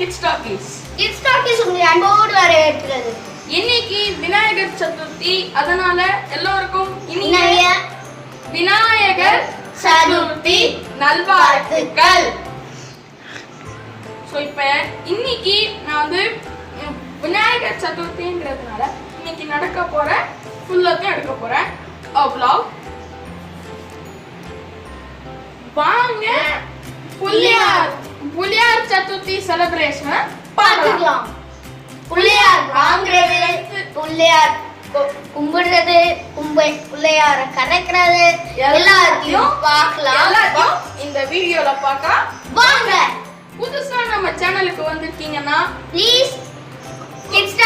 Kids talkies. Kids talkies உங்களை அன்போடு வரவேற்கிறது. இன்னைக்கு விநாயகர் சதுர்த்தி அதனால எல்லோருக்கும் இனிய விநாயகர் சதுர்த்தி நல்வாழ்த்துக்கள். ஸோ இப்போ இன்னைக்கு நான் வந்து விநாயகர் சதுர்த்திங்கிறதுனால இன்னைக்கு நடக்க போற ஃபுல்லாத்தையும் எடுக்க போறேன். Vlog. வாங்க. புள்ளியார். புள்ளியார் சதுர்த்தி செலிப்ரேஷனை பார்த்துக்கலாம். பிள்ளையார் வாங்குறது பிள்ளையார் கும்பிடுறது கும்பை பிள்ளையார கரைக்கிறது எல்லாத்தையும் பார்க்கலாம். எல்லாத்தையும் இந்த வீடியோல பார்க்கலாம். வாங்க. புதுசா நம்ம சேனலுக்கு வந்திருக்கீங்கன்னா ப்ளீஸ் கிட்ஸ்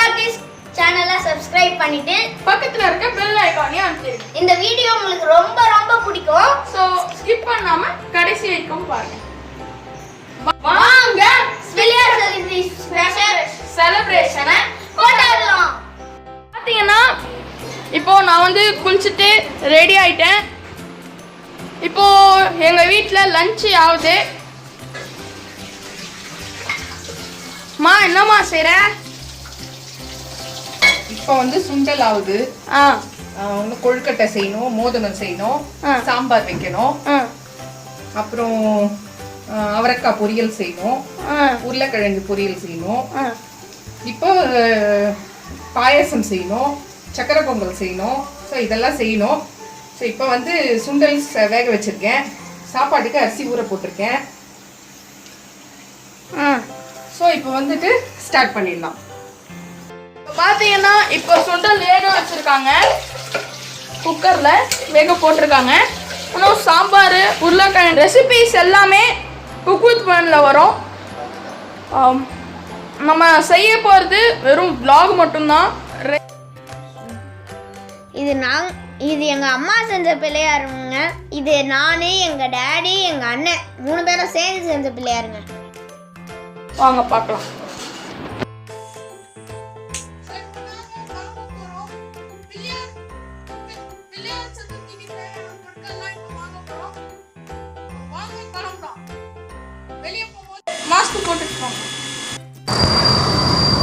சேனலை சப்ஸ்கிரைப் பண்ணிட்டு பக்கத்துல இருக்க பெல் ஐகானையும் அனுப்பிடுங்க இந்த வீடியோ உங்களுக்கு ரொம்ப ரொம்ப பிடிக்கும். ஸோ ஸ்கிப் பண்ணாம கடைசி வரைக்கும் பாருங்க. வாங்க செலிப்ரேஷனை கொண்டாடலாம். பார்த்தீங்கன்னா இப்போ நான் வந்து குளிச்சுட்டு ரெடி ஆயிட்டேன். இப்போ எங்க வீட்டில் லஞ்ச் ஆகுது. மா என்னம்மா செய்ற? இப்போ வந்து சுண்டல் ஆகுது. ஆ. இன்னும் கொழுக்கட்டை செய்யணும் மோதனம் செய்யணும் ஆ. சாம்பார் வைக்கணும். ஆ. அப்புறம் அவரைக்காய் பொரியல் செய்யணும். ஆ. உருளைக்கிழங்கு பொரியல் செய்யணும். இப்போ பாயாசம் செய்யணும். சக்கரை பொங்கல் செய்யணும். ஸோ இதெல்லாம் செய்யணும். ஸோ இப்போ வந்து சுண்டல் வேக வச்சிருக்கேன். சாப்பாட்டுக்கு அரிசி ஊற போட்டிருக்கேன். ஸோ இப்போ வந்துட்டு ஸ்டார்ட் பண்ணிடலாம். இப்போ பார்த்தீங்கன்னா இப்போ சுண்டல் வேக வச்சிருக்காங்க. குக்கர்ல வேக போட்டிருக்காங்க. இன்னும் சாம்பார் உருளைக்கிழங்கு ரெசிபிஸ் எல்லாமே குக் வித் பேனில் வரும் நம்ம செய்ய போகிறது வெறும் vlog மட்டும்தான். இது நான் இது எங்க அம்மா செஞ்ச பிள்ளையாருங்க. இது நானு எங்க டாடி எங்க அண்ணன். மூணு பேரும் சேர்ந்து செஞ்ச பிள்ளையாருங்க. வாங்க பார்க்கலாம். மாஸ்க் போட்டுருக்கோம்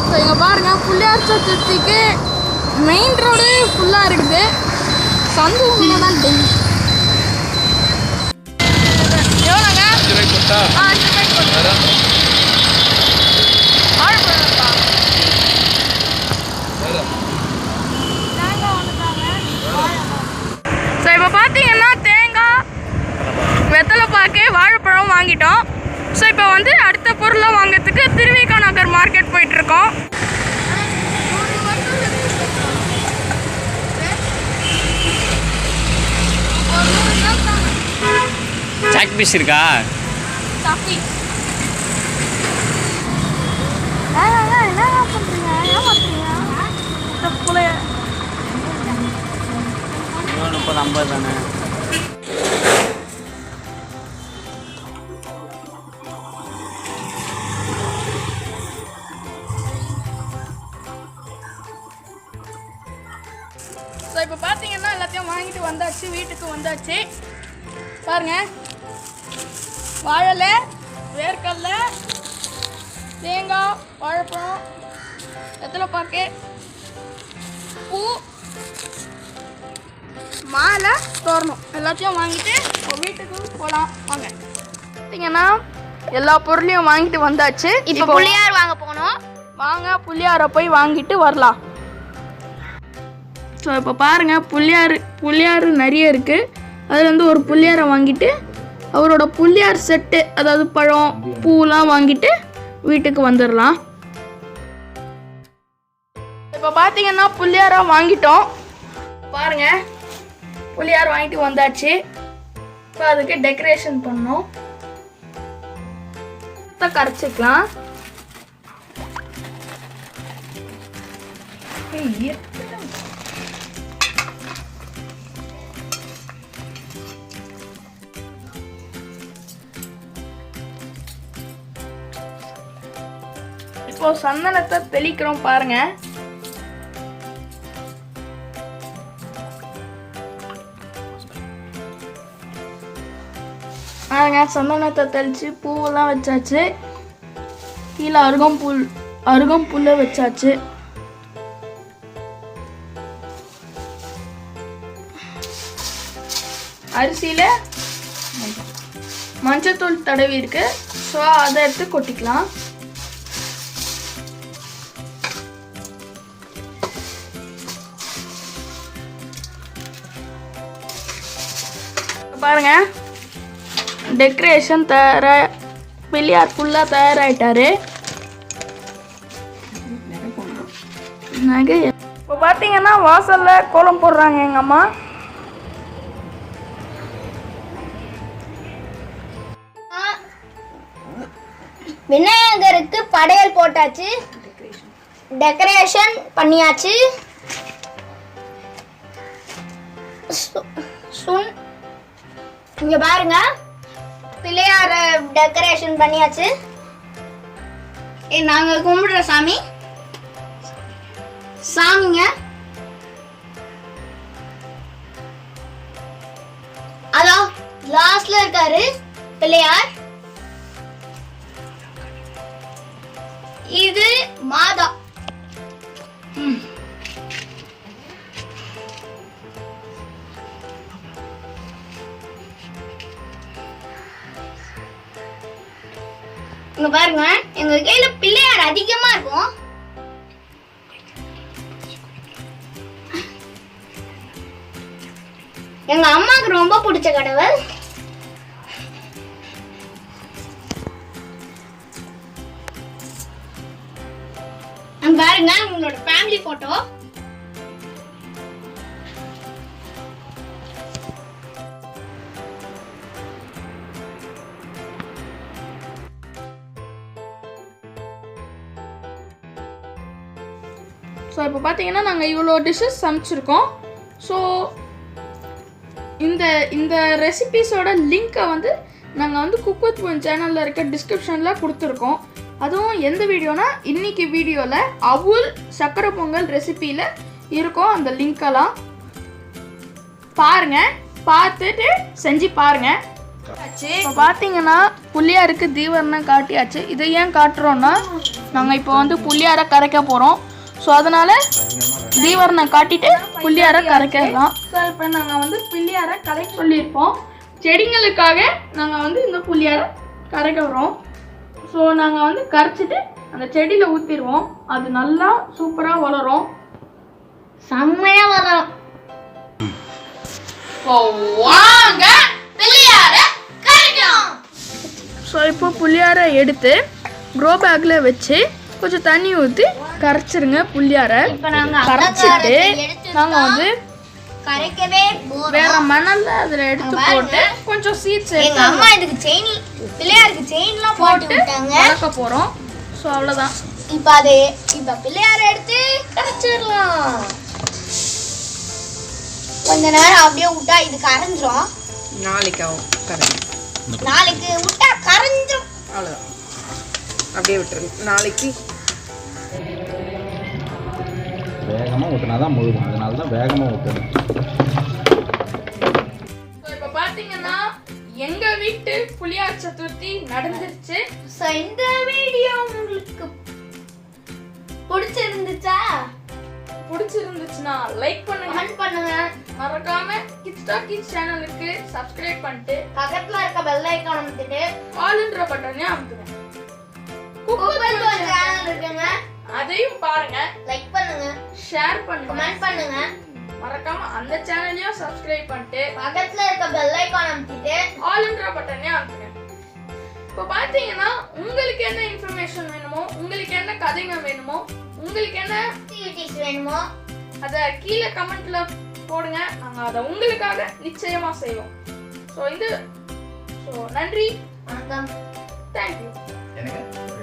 ஸோ இங்கே பாருங்க புள்ளியார் சதுர்த்திக்கு மெயின் ரோடு ஃபுல்லாக இருக்குது. சந்து உள்ள தான் டெய்லி எவ்வளோங்க? ஆ அஞ்சு ரூபாய்க்கு போட்டு வாழைப்பழம்ப்பா. தேங்காய் ஒன்று தாங்க. வாழைப்பழம். ஸோ இப்போ பார்த்தீங்கன்னா தேங்காய் வெத்தலைப்பாக்கு வாழைப்பழம் வாங்கிட்டோம் ஸோ இப்போ வந்து அடுத்த பொருளை வாங்குறதுக்கு திருவிகா நகர் மார்க்கெட் போயிட்டு இருக்கோம் சாக் பீஸ் இருக்கா முப்பது ஐம்பது தானே? வந்தாச்சு. பாருங்க. வாழலை வேர்க்கடல தேங்காய் வாழைப்பழம் வெத்தலைப்பாக்கு பூ மாலை தோரணும். எல்லாத்தையும் வாங்கிட்டு வீட்டுக்கு போகலாம் வாங்க. பார்த்தீங்கன்னா எல்லா பொருளையும் வாங்கிட்டு வந்தாச்சு. இப்போ பிள்ளையார் வாங்க போனோம் வாங்க புள்ளியாரை போய் வாங்கிட்டு வரலாம். ஸோ இப்போ பாருங்கள் புள்ளியார் புள்ளியார் நிறைய இருக்குது அதுலேருந்து ஒரு புள்ளியாரை வாங்கிட்டு அவரோட புள்ளியார் செட்டு அதாவது பழம் பூலாம் வாங்கிட்டு வீட்டுக்கு வந்துடலாம் இப்போ பார்த்தீங்கன்னா புள்ளியாராக வாங்கிட்டோம். பாருங்கள் புள்ளியார் வாங்கிட்டு வந்தாச்சு. இப்போ அதுக்கு டெக்கரேஷன் பண்ணோம். கரைச்சிக்கலாம். இப்போ சந்தனத்தை தெளிக்கிறோம் பாருங்க. பாருங்க சந்தனத்தை தெளித்து பூவெல்லாம் வச்சாச்சு. கீழே அருகம் புல் அருகம் புல்லை வச்சாச்சு. அரிசியில் மஞ்சத்தூள் தடவி இருக்கு. ஸோ அதை எடுத்து கொட்டிக்கலாம். பாருங்க. டெக்கரேஷன் தயார பிள்ளையார் ஃபுல்லாக தயாராகிட்டாரு நகை. இப்போ பார்த்தீங்கன்னா வாசலில் கோலம் போடுறாங்க எங்கள் அம்மா. விநாயகருக்கு படையல் போட்டாச்சு. டெக்கரேஷன் பண்ணியாச்சு. சு- சுன் இங்க பாருங்க. பிள்ளையார டெக்கரேஷன் பண்ணியாச்சு. ஏ, நாங்க கும்பிடுற சாமி. சாமிங்க. அதோ லாஸ்ட்ல இருக்காரு பிள்ளையார். இது மாதா. இங்க பாருங்க எங்க கையில பிள்ளையார் அதிகமா இருக்கும். எங்க அம்மாவுக்கு ரொம்ப பிடிச்ச கடவுள். பாருங்க உங்களோட ஃபேமிலி போட்டோ இப்போ பார்த்தீங்கன்னா நாங்கள் இவ்வளோ டிஷ்ஷஸ் சமைச்சிருக்கோம். ஸோ இந்த இந்த ரெசிபீஸோட லிங்க்கை வந்து நாங்கள் வந்து குக் வித் ஒன் சேனலில் இருக்க டிஸ்கிரிப்ஷனில் கொடுத்துருக்கோம். அதுவும் எந்த வீடியோனா இன்னைக்கு வீடியோவில் அவுல் சக்கரை பொங்கல் ரெசிப்பியில் இருக்கும் அந்த லிங்க்கெல்லாம் பாருங்கள் பார்த்துட்டு செஞ்சு பாருங்கள் இப்போ பார்த்தீங்கன்னா புள்ளியாருக்கு தீவரணம் காட்டியாச்சு. இதை ஏன் காட்டுறோன்னா நாங்கள் இப்போ வந்து புள்ளியாரை கரைக்க போகிறோம் ஸோ அதனால் தீவரணம் காட்டிட்டு புள்ளியாரை கரைக்கலாம் ஸோ இப்போ நாங்கள் வந்து புள்ளியாரை கரைக்க சொல்லியிருப்போம். செடிங்களுக்காக நாங்கள் வந்து இந்த புள்ளியாரை கரைக்க வரோம். ஸோ நாங்கள் வந்து கரைச்சிட்டு அந்த செடியில் ஊற்றிடுவோம் அது நல்லா சூப்பராக வளரும். செம்மையா வரும் வாங்க புள்ளியார கரைக்கலாம். ஸோ இப்போ புள்ளியாரை எடுத்து க்ரோ பேக்கில் வச்சு கொஞ்சம் தண்ணி ஊற்றி கரைச்சிருங்க நாங்க கரைச்சிட்டு நாங்கள் வந்து கரைக்கவே போறோம். வேற மணல்ல அதில் எடுத்து போட்டு கொஞ்சம் சீட்ஸ் எங்க அம்மா இதுக்கு செயின் பிள்ளையாருக்கு செயின்லாம் போட்டு விட்டாங்க. வளர்க்க போகிறோம் ஸோ அவ்வளோதான் இப்ப அது இப்ப பிள்ளையார எடுத்து கரைச்சிடலாம். கொஞ்ச நேரம் அப்படியே விட்டா இது கரைஞ்சிரும் நாளைக்கு நாளைக்கு விட்டா கரைஞ்சிரும். அவ்வளோதான் அப்படியே விட்டுருங்க. நாளைக்கு வேகமாக ஊற்றினா தான் முழுகும். அதனால தான் வேகமாக ஊற்றணும் இப்போ பார்த்தீங்கன்னா எங்க வீட்டு புளியார் சதுர்த்தி நடந்துருச்சு. ஸோ இந்த வீடியோ உங்களுக்கு பிடிச்சிருந்துச்சா? பிடிச்சிருந்துச்சுன்னா லைக் பண்ணுங்க. கமெண்ட் பண்ணுங்க. மறக்காம கிட்ஸ் டாக் கிட்ஸ் சேனலுக்கு சப்ஸ்கிரைப் பண்ணிட்டு பக்கத்துல இருக்க பெல் ஐக்கான் அமைத்துட்டு ஆல்ன்ற பட்டனே அமுத்துங்க. சேனல் இருக்குங்க. அதையும் பாருங்க. லைக் பண்ணுங்க. ஷேர் பண்ணுங்க. கமெண்ட் பண்ணுங்க. மறக்காம அந்த சேனலையும் சப்ஸ்கிரைப் பண்ணிட்டு பக்கத்துல இருக்க பெல் ஐக்கான் அமைத்துட்டு ஆல்ன்ற பட்டனே அமுத்துங்க. இப்போ பார்த்தீங்கன்னா உங்களுக்கு என்ன இன்ஃபர்மேஷன் வேணுமோ உங்களுக்கு என்ன கதைங்க வேணுமோ உங்களுக்கு என்ன ஆக்டிவிட்டிஸ் வேணுமோ அதை கீழே கமெண்ட்ல போடுங்க. நாங்கள் அதை உங்களுக்காக நிச்சயமா செய்வோம். ஸோ இது ஸோ நன்றி. வணக்கம். தேங்க்யூ எனக்கு